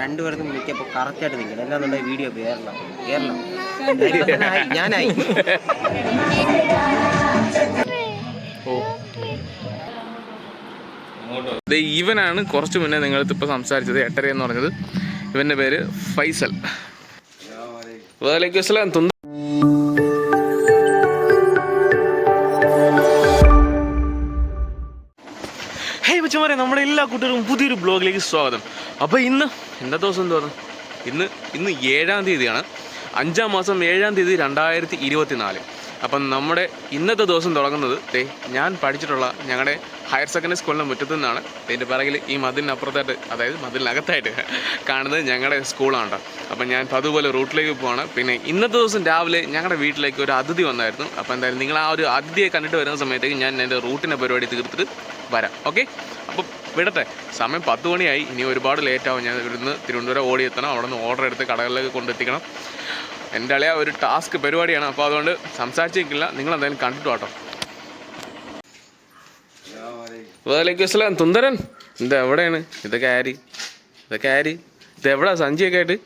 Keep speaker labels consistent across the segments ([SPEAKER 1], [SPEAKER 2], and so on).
[SPEAKER 1] രണ്ടുപേർക്കും മിക്കപ്പോൾ കറക്റ്റായിട്ട് നിൽക്കണം. അല്ലാന്നുണ്ടെങ്കിൽ വീഡിയോ ഇപ്പൊ തന്നെ ആയി, ഞാനായി.
[SPEAKER 2] ഇവനാണ് കുറച്ച് മുന്നേ നിങ്ങളടുത്ത് ഇപ്പോൾ സംസാരിച്ചത് എട്ടര എന്ന് പറഞ്ഞത്. ഇവന്റെ പേര് ഫൈസൽ. വാലേക്കും അസ്സലാം. എല്ലാ കൂട്ടർക്കും പുതിയൊരു ബ്ലോഗിലേക്ക് സ്വാഗതം. അപ്പോൾ ഇന്ന് എന്താ ദിവസം പറഞ്ഞു? ഇന്ന് ഇന്ന് ഏഴാം തീയതിയാണ്. അഞ്ചാം മാസം ഏഴാം തീയതി രണ്ടായിരത്തി ഇരുപത്തി നാല് അപ്പം നമ്മുടെ ഇന്നത്തെ ദിവസം തുടങ്ങുന്നത് ദേ ഞാൻ പഠിച്ചിട്ടുള്ള ഞങ്ങളുടെ ഹയർ സെക്കൻഡറി സ്കൂളിന്റെ മുറ്റത്തു നിന്നാണ്. ഇതിന്റെ പിറകിൽ ഈ മതിലിനപ്പുറത്തായിട്ട് അതായത് മതിലിനകത്തായിട്ട് കാണുന്നത് ഞങ്ങളുടെ സ്കൂളാണ് അപ്പം ഞാൻ അതുപോലെ റൂട്ടിലേക്ക് പോവാണ്. പിന്നെ ഇന്നത്തെ ദിവസം രാവിലെ ഞങ്ങളുടെ വീട്ടിലേക്ക് ഒരു അതിഥി വന്നായിരുന്നു. അപ്പോൾ എന്തായാലും നിങ്ങൾ ആ ഒരു അതിഥിയെ കണ്ടിട്ട് വരുന്ന സമയത്തേക്ക് ഞാൻ എന്റെ റൂട്ടിന്റെ പരിപാടി തീർത്തിട്ട് വരാം. ഓക്കെ? അപ്പോൾ വിടട്ടെ. സമയം പത്ത് മണിയായി. ഇനി ഒരുപാട് ലേറ്റ് ആവും. ഞാൻ ഇവിടുന്ന് തിരുവനന്തപുരം ഓടി എത്തണം അവിടെ നിന്ന് ഓർഡർ എടുത്ത് കടകളിലേക്ക് കൊണ്ടെത്തിക്കണം. എന്റെ അളിയ ഒരു ടാസ്ക് പരിപാടിയാണ്. അപ്പോൾ അതുകൊണ്ട് സംസാരിച്ചിരിക്കില്ല. നിങ്ങൾ എന്തായാലും കണ്ടിട്ട് വാട്ടോ. വലൈക്കും അസ്സലാം. തുന്തരൻ എന്താ എവിടെയാണ്? ഇതൊക്കെ ആര്? ഇതൊക്കെ ആര്? ഇത് എവിടാ? സഞ്ചിയൊക്കെ ആയിട്ട്?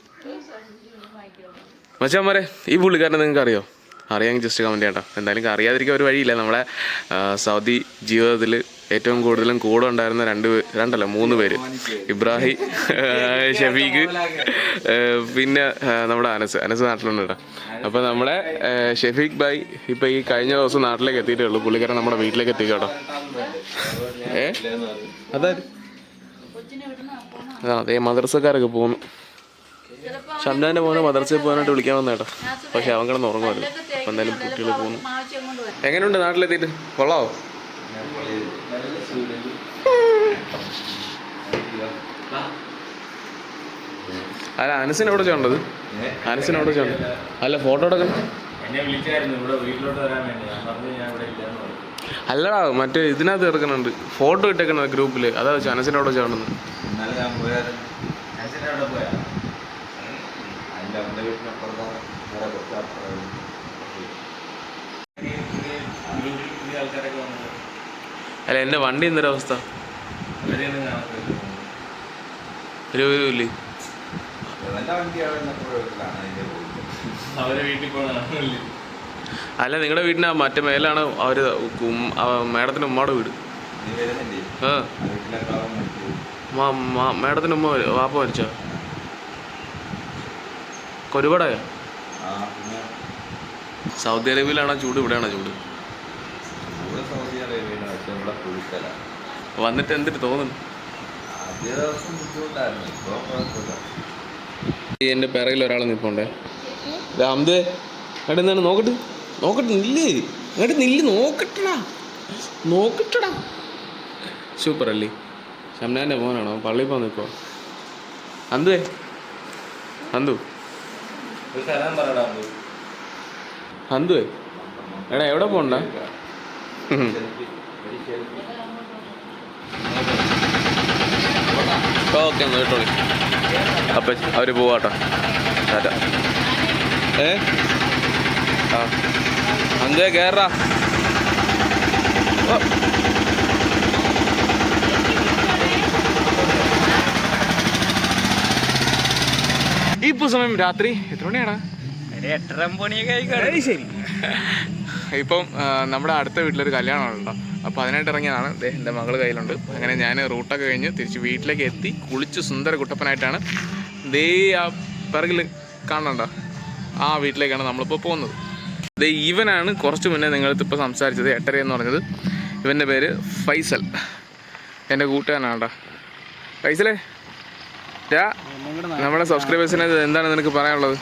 [SPEAKER 2] മച്ചാമാരെ ഈ പുള്ളിക്കാരനെ നിങ്ങൾക്ക് അറിയോ? അറിയാമെങ്കിൽ ജസ്റ്റ് കമന്റ് ചെയ്യട്ടോ. എന്തായാലും അറിയാതിരിക്കാൻ ഒരു വഴിയില്ല. നമ്മളെ സൗദി ജീവിതത്തിൽ ഏറ്റവും കൂടുതലും കൂടെ ഉണ്ടായിരുന്ന രണ്ട് രണ്ടല്ല മൂന്ന് പേര്. ഇബ്രാഹിം ഷഫീഖ് പിന്നെ നമ്മുടെ അനസ്. അനസ് നാട്ടിലുണ്ട് കേട്ടോ അപ്പോൾ നമ്മുടെ ഷഫീഖ് ഭായ് ഇപ്പോൾ ഈ കഴിഞ്ഞ ദിവസം നാട്ടിലേക്ക് എത്തിയിട്ടേ ഉള്ളൂ. പുള്ളിക്കാരൻ നമ്മുടെ വീട്ടിലേക്ക് എത്തി കേട്ടോ. ഏ അതായത് അതെ മദ്രസക്കാരൊക്കെ പോകുന്നു ഷംനാന്റെ മോനെ മദ്രസയിൽ പോകാനായിട്ട് വിളിക്കാൻ വന്ന കേട്ടോ. പക്ഷെ അവൻ കിടന്ന് ഉറങ്ങുമല്ലോ അപ്പം എന്തായാലും കുട്ടികൾ പോകുന്നു എങ്ങനെയുണ്ട് നാട്ടിലെത്തിയിട്ട്? കൊള്ളാവോ? അല്ല അനസിന് എവിടെ ചെയ്യേണ്ടത് അനസിനോട് ചെയ്യണ്ടത് അല്ല ഫോട്ടോ എടുക്കണം അല്ലടാ മറ്റേ ഇതിനകത്ത് എടുക്കുന്നുണ്ട്. ഫോട്ടോ ഇട്ടേക്കണ ഗ്രൂപ്പിൽ. അതാ വെച്ചാൽ
[SPEAKER 3] അനസിനോട്.
[SPEAKER 4] ഗ്രൂപ്പിൽ ആൾക്കാരൊക്കെ വന്നത്
[SPEAKER 2] അല്ല എന്റെ വണ്ടി എന്തൊരവസ്ഥ ഒരു വിവരമില്ലേ അല്ല നിങ്ങളുടെ വീടിന് ആ മറ്റേ മേലാണ് അവർ മേഡത്തിന്റെ ഉമ്മയുടെ വീട്.
[SPEAKER 3] നീ വരുന്നില്ലേ
[SPEAKER 2] ആ.
[SPEAKER 3] ആ വീട്ടിലൊക്കെ അവൻ മരിച്ചു.
[SPEAKER 2] മാ- മാ- ഉമ്മ. വാപ്പ മരിച്ചോ?
[SPEAKER 3] കൊരുപാടായോ?
[SPEAKER 2] സൗദി അറേബ്യയിലാണോ ചൂട്? ഇവിടെയാണോ ചൂട്?
[SPEAKER 3] അറേബ്യയിലാണ് കുഴിക്കലാണ്
[SPEAKER 2] വന്നിട്ട് എന്തിട്ട് തോന്നുന്നു?
[SPEAKER 3] ആദ്യ ദിവസം ബുദ്ധിമുട്ടായിരുന്നു ഇപ്പോൾ കുഴപ്പമില്ല.
[SPEAKER 2] എന്റെ പിറകിൽ ഒരാൾ നിൽപ്പുണ്ടേ രാംദേ എവിടെ എന്താണ് നോക്കട്ട്? നോക്കട്ടെ നില്ല്. അങ്ങോട്ട് നില്ല്? നോക്കട്ടടാ. നോക്കട്ടടാ. സൂപ്പർ അല്ലേ? ഷംനാന്റെ മോനാണോ? പള്ളിയിൽ പോകാൻ നിൽക്കോ അന്തുവേ? അന്തു. അന്തുവേ? എടാ എവിടെ പോണ്ട? ഓക്കെ എന്നാൽ കേട്ടോ അപ്പം അവർ പോവാട്ടോ. ടാറ്റ. ഏ? ആ. അന്തേ കയറാ ഓ. ഇപ്പൊ സമയം രാത്രി എത്ര മണിയാണ്
[SPEAKER 4] എട്ടര മണിയൊക്കെ ആയിക്കോട്ടെ.
[SPEAKER 2] ശരി. ഇപ്പം നമ്മുടെ അടുത്ത വീട്ടിലൊരു കല്യാണമുണ്ടോ അപ്പോൾ അതിനായിട്ട് ഇറങ്ങിയതാണ്. എന്റെ മകൾ കയ്യിലുണ്ട്. അങ്ങനെ ഞാൻ റൂട്ടൊക്കെ കഴിഞ്ഞ് തിരിച്ച് വീട്ടിലേക്ക് എത്തി. കുളിച്ച് സുന്ദര കുട്ടപ്പനായിട്ടാണ് ദേ ആ പിറകിൽ കാണണ്ട ആ വീട്ടിലേക്കാണ് നമ്മളിപ്പോൾ പോകുന്നത്. ദേ ഇവനാണ് കുറച്ച് മുന്നേ നിങ്ങളടുത്ത് ഇപ്പോൾ സംസാരിച്ചത് എട്ടര എന്ന് പറഞ്ഞത്. ഇവന്റെ പേര് ഫൈസൽ. എന്റെ കൂട്ടുകാരനാണ് കേട്ടോ. ഫൈസലേ രാ നമ്മുടെ സബ്സ്ക്രൈബേഴ്സിനെ എന്താണ് നിനക്ക് പറയാനുള്ളത്?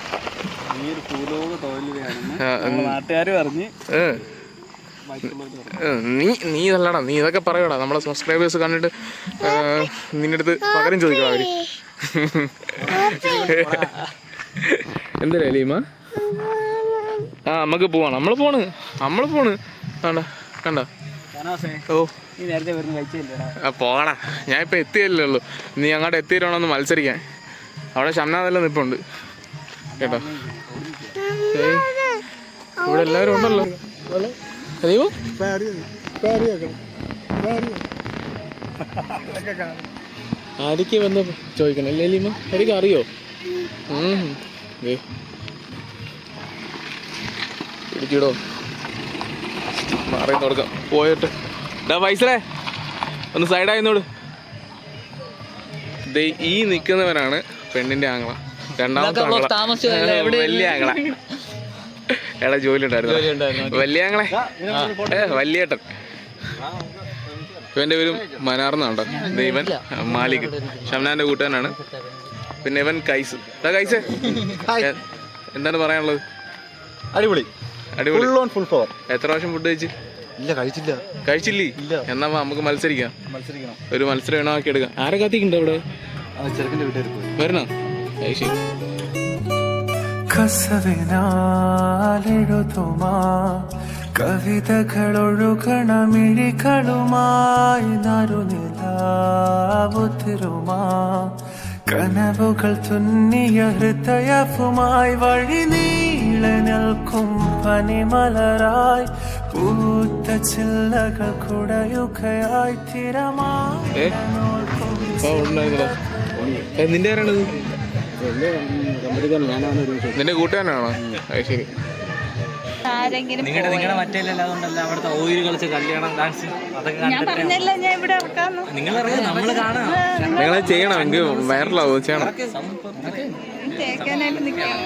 [SPEAKER 5] നീ ഒരു ഭൂലോക തൊഴിലാണെന്ന്. നാട്ടുകാർ പറഞ്ഞ്
[SPEAKER 2] ഏ
[SPEAKER 5] ബാക്കിയുള്ളവർ പറഞ്ഞു
[SPEAKER 2] ഏ, നീ നീ ഇതല്ലടാ നീ ഇതൊക്കെ പറയടാ. നമ്മളെ സബ്സ്ക്രൈബേഴ്സ് കണ്ടിട്ട് നിന്റെ അടുത്ത് പകരം ചോദിക്കണം അവർ. എന്തല്ലേ ലീമ? ആ നമുക്ക് പോവാണ്. നമ്മൾ പോണ്. നമ്മൾ പോണ്. കണ്ട? കണ്ട? ഓ.
[SPEAKER 5] നീ നേരത്തെ വരുന്ന കഴിച്ചില്ലടാ
[SPEAKER 2] ആ പോടാ. ഞാൻ ഇപ്പൊ എത്തിയല്ലേ ഉള്ളൂ. നീ അങ്ങോട്ട് എത്തിയിട്ടാണോ മത്സരിക്കാൻ. അവിടെ ഷംനാഥെല്ലാം നിപ്പുണ്ട്. കേട്ടോ? ഇവിടെ എല്ലാവരും ഉണ്ടല്ലോ. അതെയോ ആരൊക്കെ വന്ന് ചോദിക്കണം? അല്ലേ ലീമ? എനിക്ക് അറിയോ? ഇടിക്കിടോ മാറി കൊടുക്കാം പോയിട്ട്. ഡാ വൈസറേ ഒന്ന് സൈഡായിരുന്നോട് ഈ നിൽക്കുന്നവനാണ് പെണ്ണിന്റെ ആങ്ങള. രണ്ടാമത്തെ വലിയ ആങ്ങള. എടാ ജോലി ഉണ്ടായിരുന്നു വലിയ ആങ്ങളെ. ഏ വലിയേട്ടൻ ഇവന്റെ പേരും മനാർന്നാണ്ടോ ദൈവൻ മാലിക് ഷംനാന്റെ കൂട്ടുകാരനാണ്. പിന്നെ ഇവൻ കൈസ്. എടാ കൈസ്. എന്താണ് പറയാനുള്ളത്?
[SPEAKER 6] അടിപൊളി.
[SPEAKER 2] അടിപൊളി.
[SPEAKER 6] ഫുൾ ഓൺ ഫുൾ പവർ
[SPEAKER 2] എത്ര പ്രാവശ്യം ഫുഡ് കഴിച്ച്?
[SPEAKER 6] ഇല്ല കഴിച്ചില്ല.
[SPEAKER 2] കഴിച്ചില്ലേ? എന്നാ നമുക്ക് മത്സരിക്കാം.
[SPEAKER 6] മത്സരിക്കണം.
[SPEAKER 2] ഒരു മത്സരം ഇണമാക്കി എടുക്കാം. ആരെ കാത്തിക്കുണ്ടോ ഇവിടെ
[SPEAKER 6] ആ ചെറുക്കന്റെ വീട്ടിൽ
[SPEAKER 2] വരണോ? ശരി.
[SPEAKER 7] കസവിനാലെഴുതുമാ. കവിതകളൊഴുകണമിഴികളുമായി മിഴികളുമായി നറുനിലാവുതിരുമാ കനവുകൾ തുന്നിയ ഹൃദയവുമായി വഴി നീളെ നിൽക്കും പനിമലരായി. പൂത്ത ചില്ലകൾ കുടയുകയായി? തിരമായി
[SPEAKER 2] നിന്റെ ആരാണിത് നിന്റെ കൂട്ടുകാരനാണോ? അത് ശരി.
[SPEAKER 8] ആരെങ്കിലും
[SPEAKER 5] നിങ്ങളുടെ നിങ്ങളുടെ മറ്റേ അതുകൊണ്ടല്ല അവിടുത്തെ ഓയിൽ കളിച്ച കല്യാണം ഡാൻസ് അതൊക്കെ
[SPEAKER 8] ഞാൻ പറഞ്ഞല്ല ഞാൻ ഇവിടെ ഇറക്കാന്ന്
[SPEAKER 5] നിങ്ങൾ ഇറങ്ങി നമ്മൾ കാണാം.
[SPEAKER 2] നിങ്ങളത് ചെയ്യണം. എനിക്ക് വൈറലാവും ചെയ്യണം
[SPEAKER 8] തേക്കാനായിട്ട് നിൽക്കണം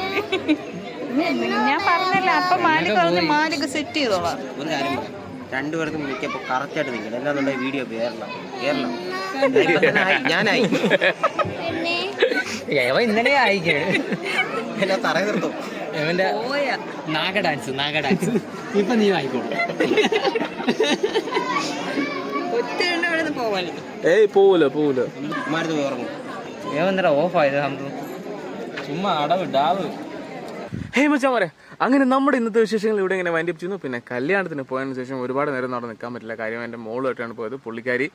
[SPEAKER 8] ഞാൻ പറഞ്ഞല്ല അപ്പൊ മാലിക പറഞ്ഞ് മാലിക സെറ്റ് ചെയ്തോളാം.
[SPEAKER 1] ഒരു കാര്യം പറയാം രണ്ടുപേർക്കും മിക്കപ്പോൾ കറക്റ്റായിട്ട് നിൽക്കണം എല്ലാന്നുണ്ടെങ്കിൽ വീഡിയോ കേരളം. കേരളം. ഞാനായി.
[SPEAKER 5] ഇന്നലെ ആയിക്കേ
[SPEAKER 1] എന്നെ തറയ നിർത്തും.
[SPEAKER 5] ഇവന്റെ നാഗ ഡാൻസ് നാഗ ഡാൻസ് ഇപ്പൊ നീ
[SPEAKER 2] ഏയ് പോവൂല പോവൂല.
[SPEAKER 5] ചുമ്മാ അടവ് ഡാവ്.
[SPEAKER 2] ഹേ മച്ചാമാരെ അങ്ങനെ നമ്മുടെ ഇന്നത്തെ വിശേഷങ്ങൾ ഇവിടെ ഇങ്ങനെ വൈൻഡപ്പ് ചെയ്യുന്നു. പിന്നെ കല്യാണത്തിന് പോയതിനു ശേഷം ഒരുപാട് നേരം നടന്ന് നിൽക്കാൻ പറ്റില്ല. കാര്യം എന്റെ മോളുമായിട്ടാണ് പോയത്. പുള്ളിക്കാരി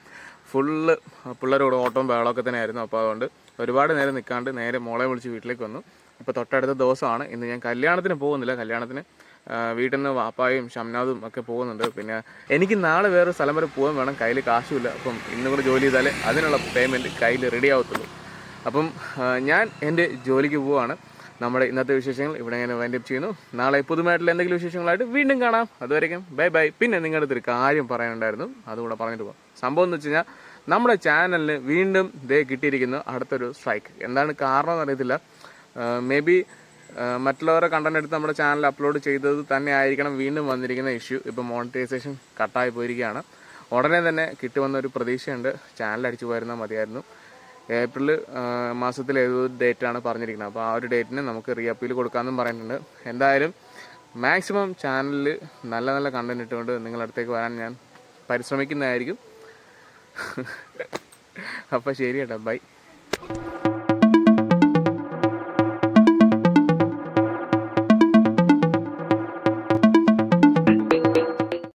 [SPEAKER 2] ഫുള്ള് പിള്ളേരോട് ഓട്ടവും ബഹളമൊക്കെ തന്നെ ആയിരുന്നു അപ്പോൾ അതുകൊണ്ട് ഒരുപാട് നേരം നിൽക്കാണ്ട് നേരെ മോളെ വിളിച്ച് വീട്ടിലേക്ക് വന്നു. ഇപ്പോൾ തൊട്ടടുത്ത ദിവസമാണ്. ഇന്ന് ഞാൻ കല്യാണത്തിന് പോകുന്നില്ല. കല്യാണത്തിന് വീട്ടിൽ നിന്ന് വാപ്പായും ഷംനാദും ഒക്കെ പോകുന്നുണ്ട്. പിന്നെ എനിക്ക് നാളെ വേറെ സ്ഥലം വരെ പോകാൻ വേണം. കയ്യിൽ കാശുമില്ല. അപ്പം ഇന്ന് കൂടെ ജോലി ചെയ്താലേ അതിനുള്ള പേയ്മെന്റ് കയ്യിൽ റെഡി ആവത്തുള്ളൂ. അപ്പം ഞാൻ എന്റെ ജോലിക്ക് പോവുകയാണ് നമ്മുടെ ഇന്നത്തെ വിശേഷങ്ങൾ ഇവിടെ ഞാൻ വൈൻഡപ്പ് ചെയ്യുന്നു. നാളെ പുതുമായിട്ടുള്ള എന്തെങ്കിലും വിശേഷങ്ങളായിട്ട് വീണ്ടും കാണാം. അതുവരെയും ബൈ ബൈ പിന്നെ നിങ്ങളുടെ അടുത്തൊരു കാര്യം പറയാനുണ്ടായിരുന്നു. അതുകൂടെ പറഞ്ഞിട്ട് പോകാം സംഭവം എന്ന് വെച്ച് കഴിഞ്ഞാൽ നമ്മുടെ ചാനലിന് വീണ്ടും ദേ കിട്ടിയിരിക്കുന്നു അടുത്തൊരു സ്ട്രൈക്ക് എന്താണ് കാരണം എന്ന് അറിയത്തില്ല. മേ ബി മറ്റുള്ളവരുടെ കണ്ടന്റ് എടുത്ത് നമ്മുടെ ചാനൽ അപ്ലോഡ് ചെയ്തത് തന്നെ ആയിരിക്കണം വീണ്ടും വന്നിരിക്കുന്ന ഇഷ്യൂ ഇപ്പോൾ മോണിറ്റൈസേഷൻ കട്ടായി പോയിരിക്കുകയാണ്. ഉടനെ തന്നെ കിട്ടുമെന്ന ഒരു പ്രതീക്ഷയുണ്ട്. ചാനൽ അടിച്ചു പോയിരുന്നാൽ മതിയായിരുന്നു. ഏപ്രിൽ മാസത്തിൽ ഏതോ ഡേറ്റാണ് പറഞ്ഞിരിക്കുന്നത്. അപ്പോൾ ആ ഒരു ഡേറ്റിന് നമുക്ക് റീ അപ്പീൽ കൊടുക്കാമെന്നും പറഞ്ഞിട്ടുണ്ട് എന്തായാലും മാക്സിമം ചാനലിൽ നല്ല നല്ല കണ്ടന്റ് ഇട്ടുകൊണ്ട് നിങ്ങളുടെ അടുത്തേക്ക് വരാൻ ഞാൻ പരിശ്രമിക്കുന്നതായിരിക്കും. അപ്പോൾ ശരി കേട്ടോ ബൈ.